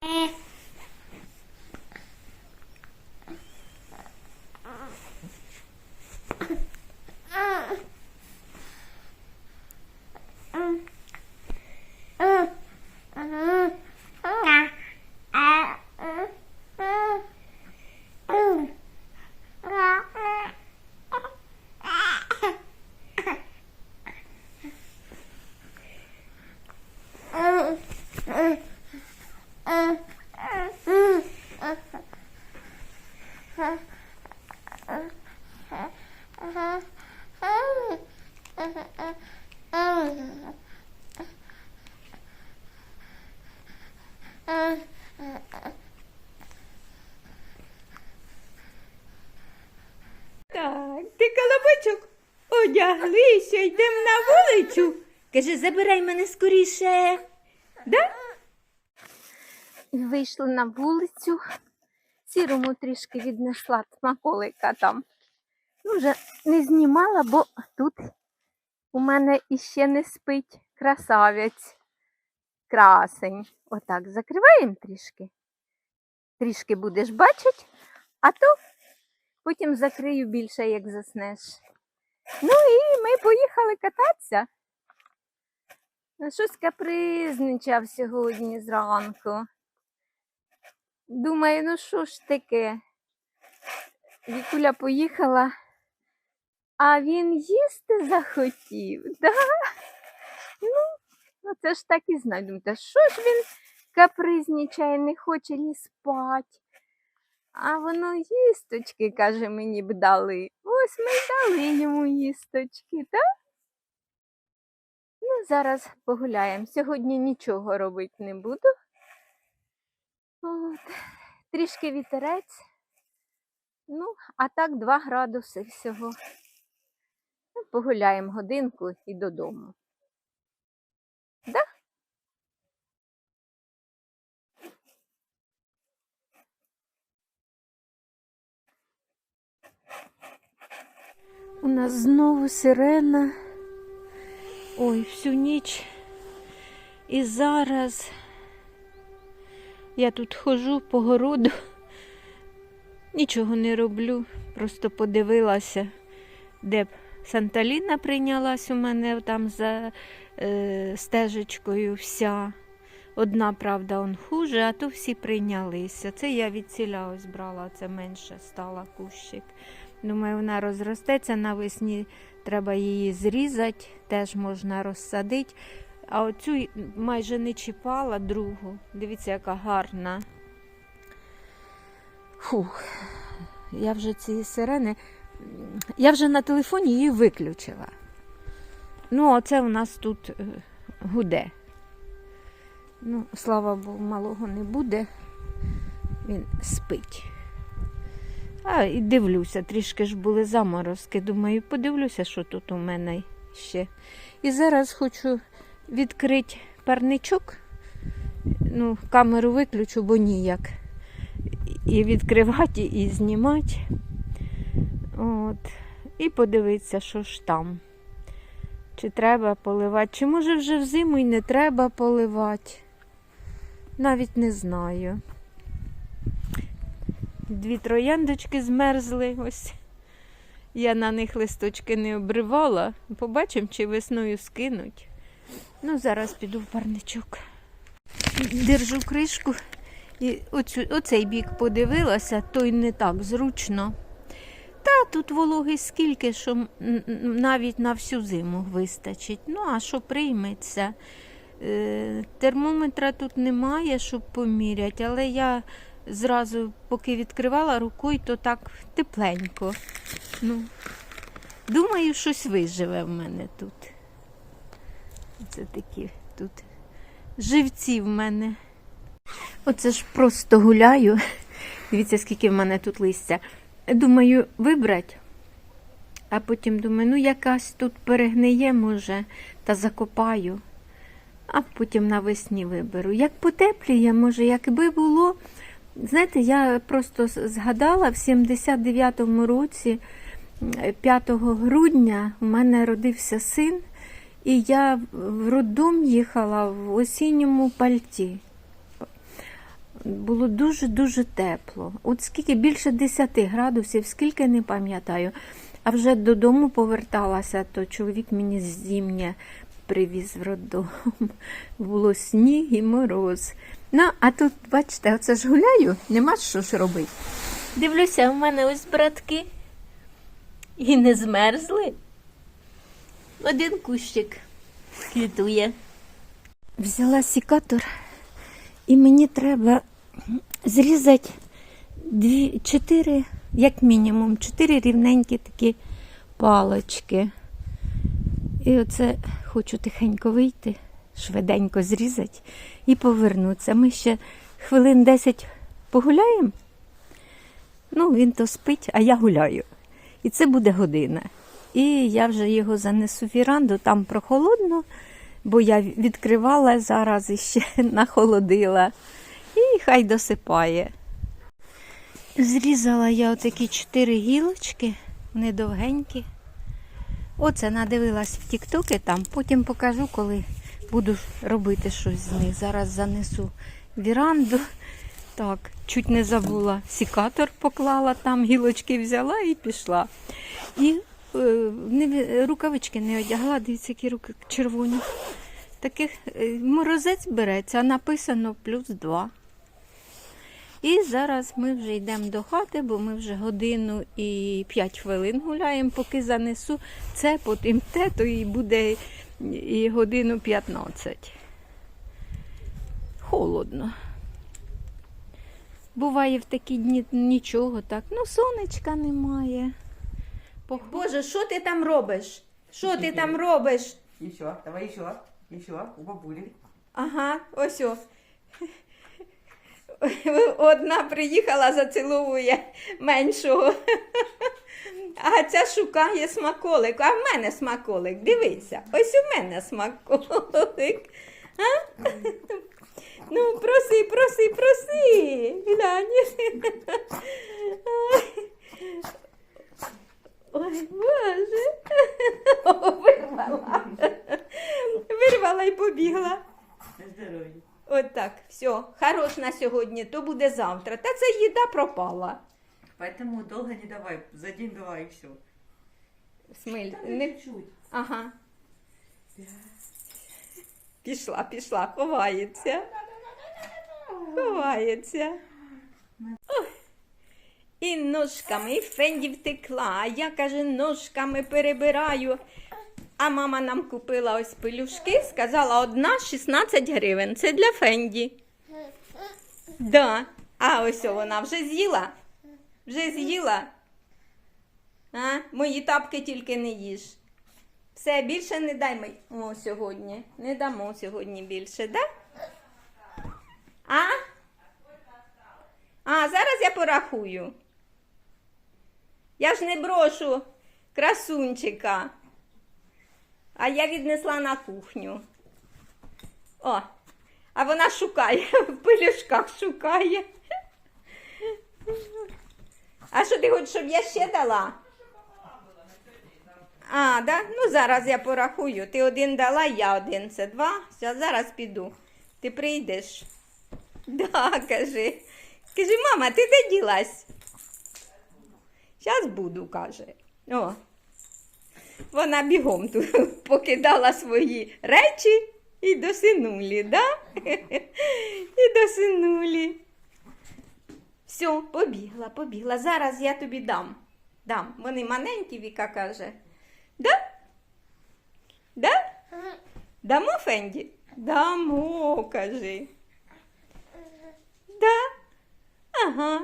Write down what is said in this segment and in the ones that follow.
Так, ти одяглися, йдемо на вулицю. Каже, забирай мене скоріше. Да? Вийшли на вулицю. Сірому трішки віднесла смаколика там. Ну, вже не знімала, бо тут у мене іще не спить красавець. Красень. Отак закриваємо трішки. Трішки будеш бачити, а то потім закрию більше, як заснеш. Ну і ми поїхали кататися. Щось капризничав сьогодні зранку. Думаю, ну що ж таке? Вікуля поїхала, а він їсти захотів. Да? Ну, ну, це ж так і знаю. Думаю, та що ж він капризничає, не хоче ні спать. А воно їсточки, каже, мені б дали. Ось ми й дали йому їсточки, так? Ну, зараз погуляємо. Сьогодні нічого робити не буду. От. Трішки вітерець. Ну, а так 2 градуси всього. Ну, Погуляємо годинку і додому. Да? У нас знову сирена. Ой, всю ніч. І зараз я тут хожу по городу, нічого не роблю, просто подивилася, де б Санталіна прийнялась у мене там за е, стежечкою вся. Одна, правда, он хуже, а то всі прийнялися. Це я від ціля ось брала, це менше стала кущик. Думаю, вона розростеться навесні, треба її зрізати, теж можна розсадити. А оцю майже не чіпала другу. Дивіться, яка гарна. Фух, я вже ці сирени. Я вже на телефоні її виключила. Ну, оце у нас тут е, гуде. Ну, слава Богу, малого не буде. Він спить. А і дивлюся, трішки ж були заморозки. Думаю, подивлюся, що тут у мене ще. І зараз хочу відкрити парничок. Ну, камеру виключу, бо ніяк. І відкривати, і знімати. От. І подивитися, що ж там. Чи треба поливати, чи може вже взиму і не треба поливати. Навіть не знаю. Дві трояндочки змерзли. Ось я на них листочки не обривала. Побачимо, чи весною скинуть. Ну, зараз піду в парничок. Держу кришку і оцю, оцей бік подивилася, той не так зручно. Та тут вологи скільки, що навіть на всю зиму вистачить. Ну, а що прийметься? Е, термометра тут немає, щоб поміряти, але я зразу, поки відкривала рукою, то так тепленько. Ну, думаю, щось виживе в мене тут. Це такі тут живці в мене. Оце ж просто гуляю. Дивіться, скільки в мене тут листя. Думаю, вибрати, а потім думаю, ну якась тут перегниє, може, та закопаю, а потім навесні виберу. Як потепліє, може, якби було. Знаєте, я просто згадала в 79-му році, 5 грудня, у мене родився син, і я в роддом їхала в осінньому пальті. було дуже-дуже тепло. От скільки більше 10 градусів, скільки не пам'ятаю. А вже додому поверталася, то чоловік мені зім'я привіз в роддом. Було сніг і мороз. Ну, а тут, бачите, оце ж гуляю, нема що ж робити. Дивлюся, у мене ось братки. І не змерзли. Один кущик квітує. Взяла сікатор, і мені треба зрізати дві, чотири, як мінімум, чотири рівненькі такі палочки. І оце хочу тихенько вийти, швиденько зрізати і повернутися. Ми ще хвилин 10 погуляємо. Ну, він то спить, а я гуляю. І це буде година. І я вже його занесу в віранду, там прохолодно, бо я відкривала зараз і ще нахолодила. І хай досипає. Зрізала я отакі чотири гілочки, вони довгенькі. Оце надивилась в тіктоки там, потім покажу, коли буду робити щось з них. Зараз занесу віранду. Так, чуть не забула. Сікатор поклала там, гілочки взяла і пішла. І е, не, рукавички не одягла, дивіться, які руки червоні. Таких е, морозець береться, а написано плюс два. І зараз ми вже йдемо до хати, бо ми вже годину і 5 хвилин гуляємо, поки занесу це, потім те, то і буде і годину 15. Холодно. Буває в такі дні нічого так. Ну, сонечка немає. Боже, що ти там робиш? Що ти там робиш? Еще, давай еще, еще, у бабули. Ага, ось о. Одна приїхала, заціловує меншого. А ця шукає смаколик. А в мене смаколик. Дивися, ось у мене смаколик. А? Ну, проси, проси, проси. Глянь. Ой, Боже. Вирвала. Вирвала і побігла. Здоровья. От так, все, хорош на сьогодні, то буде завтра. Та ця їда пропала. Поэтому долго не давай, за день давай и все. Смиль, не... Чуть. Ага. Пішла, пішла, ховається. Ховається. Ой. І ножками, і Фенді втекла, а я, каже, ножками перебираю. А мама нам купила ось пелюшки, сказала, одна 16 гривень. Це для Фенді. Да. А ось вона вже з'їла. Вже з'їла. А? Мої тапки тільки не їж. Все, більше не дай ми о, сьогодні. Не дамо сьогодні більше, да? А? А, зараз я порахую. Я ж не брошу красунчика. А я віднесла на кухню. О, а вона шукає, в пилюшках шукає. А що ти хочеш, щоб я ще дала? А, да? Ну зараз я порахую. Ти один дала, я один. Це два. Все, зараз піду. Ти прийдеш. Да, кажи. Кажи, мама, ти де ділась? Зараз буду, каже. О. Вона бігом тут покидала свої речі і до синулі, да? І до синулі. Все, побігла, побігла. Зараз я тобі дам. Дам. Вони маленькі, Віка каже. Да? Да? Дамо Фенді? Дамо, кажи. Да? Ага.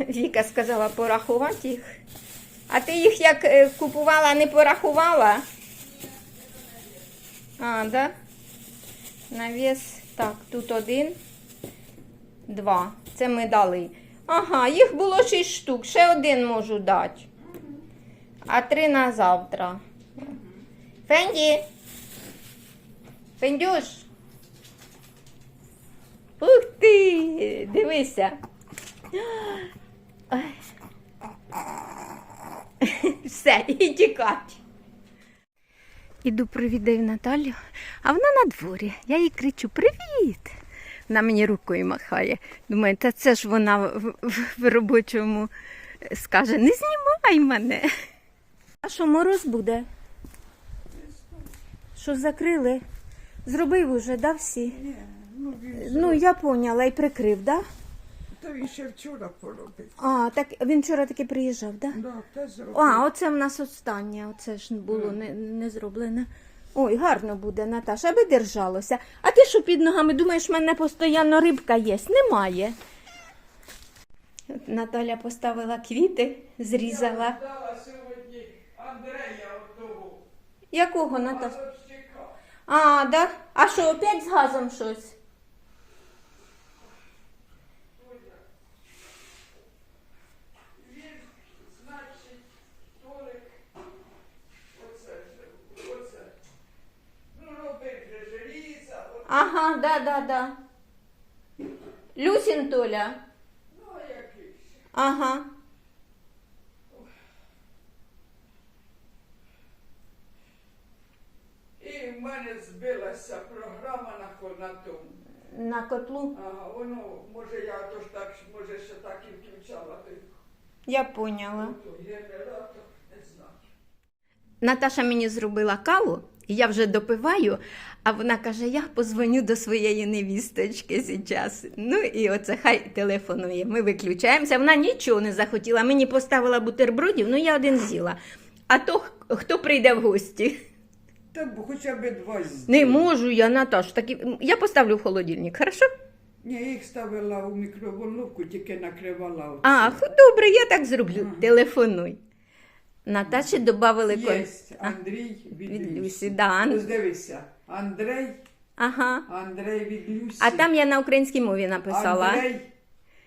Віка сказала порахувати їх. А ти їх як е, купувала, не порахувала? А, да? Навіс. Так, тут один, два. Це ми дали. Ага, їх було шість штук. Ще один можу дати. А три на завтра. Фенді. Фендюш. Ух ти! Дивися. Ой. Все, і тікать. Іду привідаю Наталю, а вона на дворі. Я їй кричу: Привіт! Вона мені рукою махає. Думаю, та це ж вона в, в, в робочому е, скаже, не знімай мене. А що, мороз буде? Що закрили? Зробив уже, да, всі? Ні, ну він, Ну, я поняла і прикрив, да? Та він ще вчора поробив. А, так він вчора таки приїжджав, да? Да, те зробив. А, оце в нас останнє, оце ж було не, не зроблене. Ой, гарно буде, Наташа, аби держалося. А ти що під ногами думаєш, в мене постійно рибка є? Немає. От Наталя поставила квіти, зрізала. Дала сьогодні Андрея отого Якого Наташа? газовщика. А, да? А що, опять з газом щось? Він, значить, Толик, оце, ж, оце. Ну, робив же желіза, от, Ага, да, да, да. Люсін Толя. ну, а який ще. Ага. І в мене збилася програма на, на тому. На котлу. Ага, воно, може, я то ж так, може, ще так і включала той, Я поняла. генератор, не знаю. Наташа мені зробила каву, і я вже допиваю, а вона каже: я позвоню до своєї невісточки зараз. Ну і оце хай телефонує. Ми виключаємося. Вона нічого не захотіла. Мені поставила бутербродів, ну я один з'їла. А то хто прийде в гості? Та б хоча б два Не можу я, Наташ. Такі... Я поставлю в холодильник, хорошо? Ні, я їх ставила у мікроволновку, тільки накривала. оце. А, ху- добре, я так зроблю. Телефонуй. Наташі додали кон. Андрій від. Люсі, да. Ось дивися, Андрей, Ага. Андрей від Люсі. А там я на українській мові написала. Андрей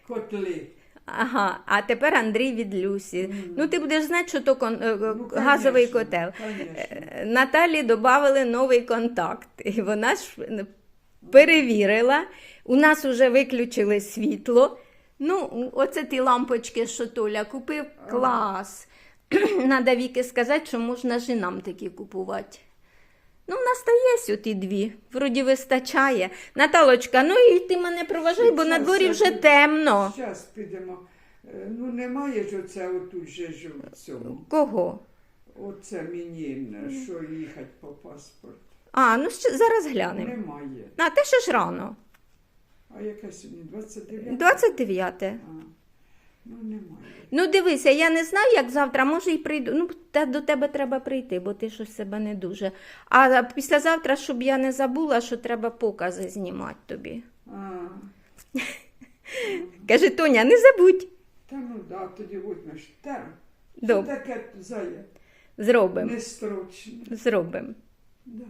Котли. Ага, а тепер Андрій від Люсі. Ну, ти будеш знати, що то кон... е, Ну, газовий конечно, котел. конечно. Е, Наталі додали новий контакт. І вона ж е, перевірила. У нас вже виключили світло. Ну, оце ті лампочки, що Толя купив, клас. Надо Віки сказати, що можна жінам такі купувати. Нас та є оті дві. Вроді вистачає. Наталочка, ну і ти мене проважай, бо на дворі вже темно. Зараз підемо. Е, Ну, немає ж оце отут же ж в цьому. Кого? Оце мені, що їхати по паспорту. А, ну ще зараз глянемо. Немає. А те ще ж рано. А яке сьогодні? 29? 29. А, ну, немає. Ну дивися, я не знаю, як завтра, може і прийду. Ну, та до тебе треба прийти, бо ти щось себе не дуже. А післязавтра, щоб я не забула, що треба покази знімати тобі. А, Каже, Тоня, не забудь. та ну да, тоді возьмеш. Та, що Добре. таке зая? Зробимо. Нестрочно. Зробимо. Да.